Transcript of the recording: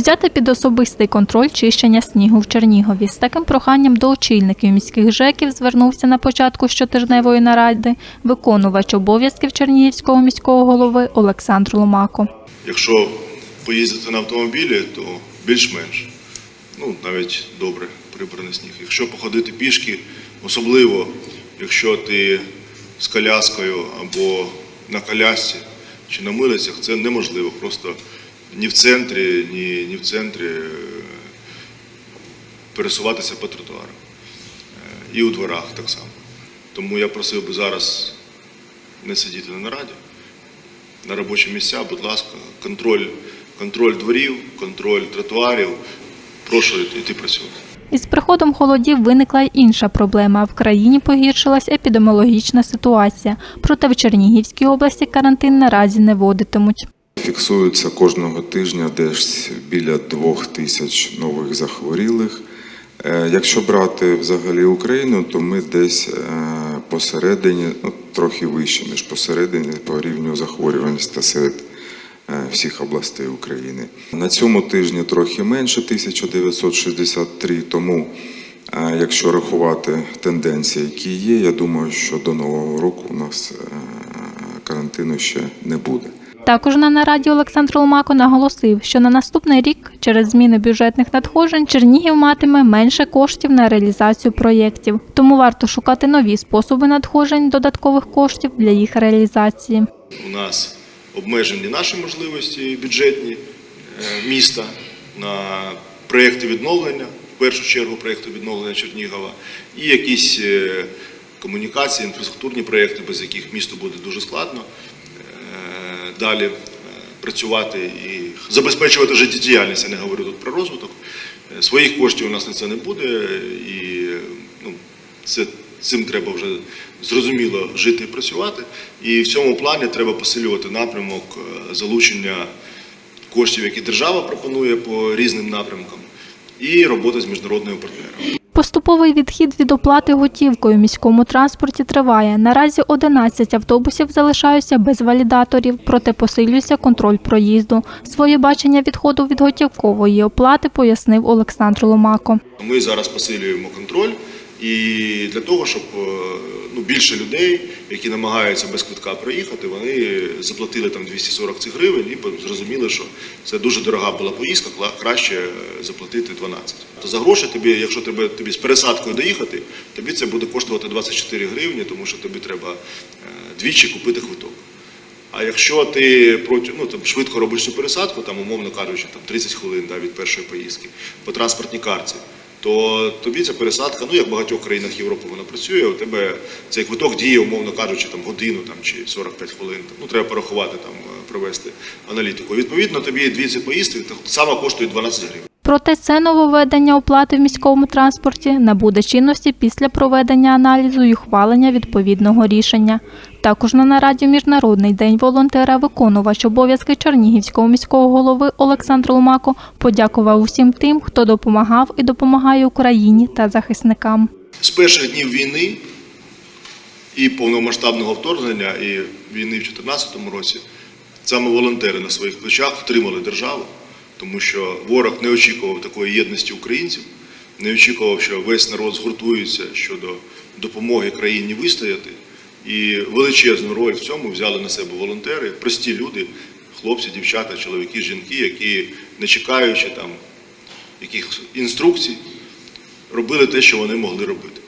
Взяти під особистий контроль чищення снігу в Чернігові. З таким проханням до очільників міських ЖЕКів звернувся на початку щотижневої наради виконувач обов'язків Чернігівського міського голови Олександр Ломако. Якщо поїздити на автомобілі, то більш-менш, ну навіть добре прибраний сніг. Якщо походити пішки, особливо якщо ти з коляскою або на колясці чи на милицях, це неможливо. Просто ні в центрі, ні, ні в центрі е, пересуватися по тротуару. Е, І у дворах так само. Тому я просив би зараз не сидіти на нараді на робочі місця, будь ласка, контроль, контроль дворів, контроль тротуарів. Прошу йти працювати. Із приходом холодів виникла й інша проблема. В країні погіршилась епідеміологічна ситуація. Проте в Чернігівській області карантин наразі не вводитимуть. Фіксується кожного тижня десь біля двох тисяч нових захворілих. Е, Якщо брати взагалі Україну, то ми десь е, посередині, ну, трохи вище, ніж посередині по рівню захворюваності серед е, всіх областей України. На цьому тижні трохи менше 1963, тому якщо рахувати тенденції, які є, я думаю, що до Нового року у нас карантину ще не буде. Також на нараді Олександр Ломако наголосив, що на наступний рік через зміни бюджетних надходжень Чернігів матиме менше коштів на реалізацію проєктів, тому варто шукати нові способи надходжень додаткових коштів для їх реалізації. У нас обмежені наші можливості бюджетні е, міста на проєкти відновлення, в першу чергу проєкти відновлення Чернігова, і якісь е, комунікації, інфраструктурні проєкти, без яких місту буде дуже складно далі е, працювати і забезпечувати життєдіяльність. Я не говорю тут про розвиток. Е, Своїх коштів у нас на це не буде, і ну, це цим треба вже зрозуміло жити і працювати. І в цьому плані треба посилювати напрямок е, залучення коштів, які держава пропонує по різним напрямкам, і робота з міжнародними партнерами. Поступовий відхід від оплати готівкою в міському транспорті триває. Наразі 11 автобусів залишаються без валідаторів, проте посилюється контроль проїзду. Своє бачення відходу від готівкової оплати пояснив Олександр Ломако. Ми зараз посилюємо контроль і для того, щоб е, ну, більше людей, які намагаються без квитка проїхати, вони заплатили там 240 цих гривень і зрозуміли, що це дуже дорога була поїздка, краще е, заплатити 12. То за гроші тобі, якщо тебе тобі з пересадкою доїхати, тобі це буде коштувати 24 гривні, тому що тобі треба е, двічі купити квиток. А якщо ти проти, ну, там, швидко робиш цю пересадку, там, умовно кажучи, там, 30 хвилин да, від першої поїздки по транспортній карті, то тобі ця пересадка, ну як в багатьох країнах Європи вона працює, у тебе цей квиток діє, умовно кажучи, там, годину там, чи 45 хвилин. Там, ну, треба порахувати, там, е, провести аналітику. Відповідно, тобі дві ці поїздки сама коштує коштують 12 гривень. Проте це нововведення оплати в міському транспорті набуде чинності після проведення аналізу і ухвалення відповідного рішення. Також на нараді Міжнародний день волонтера виконувач обов'язки Чернігівського міського голови Олександр Ломако подякував усім тим, хто допомагав і допомагає Україні та захисникам. З перших днів війни і повномасштабного вторгнення, і війни в 2014 році, саме волонтери на своїх плечах втримали державу, тому що ворог не очікував такої єдності українців, не очікував, що весь народ згуртується щодо допомоги країні вистояти. І величезну роль в цьому взяли на себе волонтери, прості люди, хлопці, дівчата, чоловіки, жінки, які, не чекаючи там якихось інструкцій, робили те, що вони могли робити.